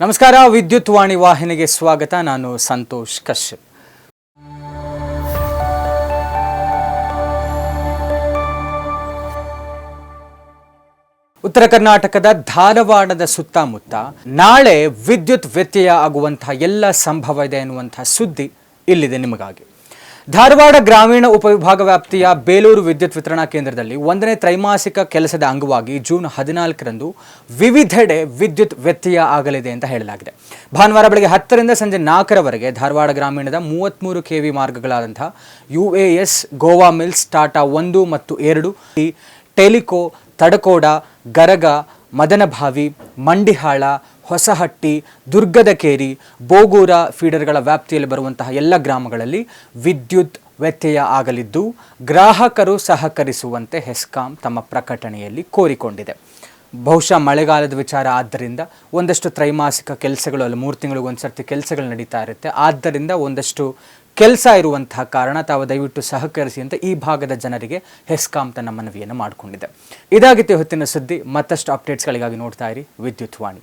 ನಮಸ್ಕಾರ, ವಿದ್ಯುತ್ ವಾಣಿ ವಾಹಿನಿಗೆ ಸ್ವಾಗತ. ನಾನು ಸಂತೋಷ್ ಕಶ್ಯಪ್. ಉತ್ತರ ಕರ್ನಾಟಕದ ಧಾರವಾಡದ ಸುತ್ತಮುತ್ತ ನಾಳೆ ವಿದ್ಯುತ್ ವ್ಯತ್ಯಯ ಆಗುವಂತಹ ಎಲ್ಲ ಸಂಭವ ಇದೆ ಎನ್ನುವಂತಹ ಸುದ್ದಿ ಇಲ್ಲಿದೆ ನಿಮಗಾಗಿ. ಧಾರವಾಡ ಗ್ರಾಮೀಣ ಉಪವಿಭಾಗ ವ್ಯಾಪ್ತಿಯ ಬೇಲೂರು ವಿದ್ಯುತ್ ವಿತರಣಾ ಕೇಂದ್ರದಲ್ಲಿ ಒಂದನೇ ತ್ರೈಮಾಸಿಕ ಕೆಲಸದ ಅಂಗವಾಗಿ ಜೂನ್ ಹದಿನಾಲ್ಕರಂದು ವಿವಿಧೆಡೆ ವಿದ್ಯುತ್ ವ್ಯತ್ಯಯ ಆಗಲಿದೆ ಅಂತ ಹೇಳಲಾಗಿದೆ. ಭಾನುವಾರ ಬೆಳಗ್ಗೆ ಹತ್ತರಿಂದ ಸಂಜೆ ನಾಲ್ಕರವರೆಗೆ ಧಾರವಾಡ ಗ್ರಾಮೀಣದ ಮೂವತ್ತ್ಮೂರು K V ಮಾರ್ಗಗಳಾದಂಥ U A S, Goa mills, Tata ಒಂದು ಮತ್ತು ಎರಡು, ಟೆಲಿಕೋ, ತಡಕೋಡ, ಗರಗ, ಮದನಭಾವಿ, ಮಂಡಿಹಾಳ ಹೊಸಹಟ್ಟಿ, ದುರ್ಗದಕೇರಿ, ಬೋಗೂರ ಫೀಡರ್ಗಳ ವ್ಯಾಪ್ತಿಯಲ್ಲಿ ಬರುವಂತಹ ಎಲ್ಲ ಗ್ರಾಮಗಳಲ್ಲಿ ವಿದ್ಯುತ್ ವ್ಯತ್ಯಯ ಆಗಲಿದ್ದು, ಗ್ರಾಹಕರು ಸಹಕರಿಸುವಂತೆ ಹೆಸ್ಕಾಂ ತಮ್ಮ ಪ್ರಕಟಣೆಯಲ್ಲಿ ಕೋರಿಕೊಂಡಿದೆ. ಬಹುಶಃ ಮಳೆಗಾಲದ ವಿಚಾರ ಆದ್ದರಿಂದ ಒಂದಷ್ಟು ತ್ರೈಮಾಸಿಕ ಕೆಲಸಗಳು, ಅಲ್ಲಿ ಮೂರು ತಿಂಗಳಿಗೆ ಒಂದ್ಸರ್ತಿ ಕೆಲಸಗಳು ನಡೀತಾ ಇರುತ್ತೆ. ಆದ್ದರಿಂದ ಒಂದಷ್ಟು ಕೆಲಸ ಇರುವಂತಹ ಕಾರಣ ತಾವು ದಯವಿಟ್ಟು ಸಹಕರಿಸಿ ಅಂತ ಈ ಭಾಗದ ಜನರಿಗೆ ಹೆಸ್ಕಾಂ ತನ್ನ ಮನವಿಯನ್ನು ಮಾಡಿಕೊಂಡಿದೆ. ಇದಾಗಿತ್ತು ಹೊತ್ತಿನ ಸುದ್ದಿ. ಮತ್ತಷ್ಟು ಅಪ್ಡೇಟ್ಸ್ಗಳಿಗಾಗಿ ನೋಡ್ತಾ ಇರಿ ವಿದ್ಯುತ್ ವಾಣಿ.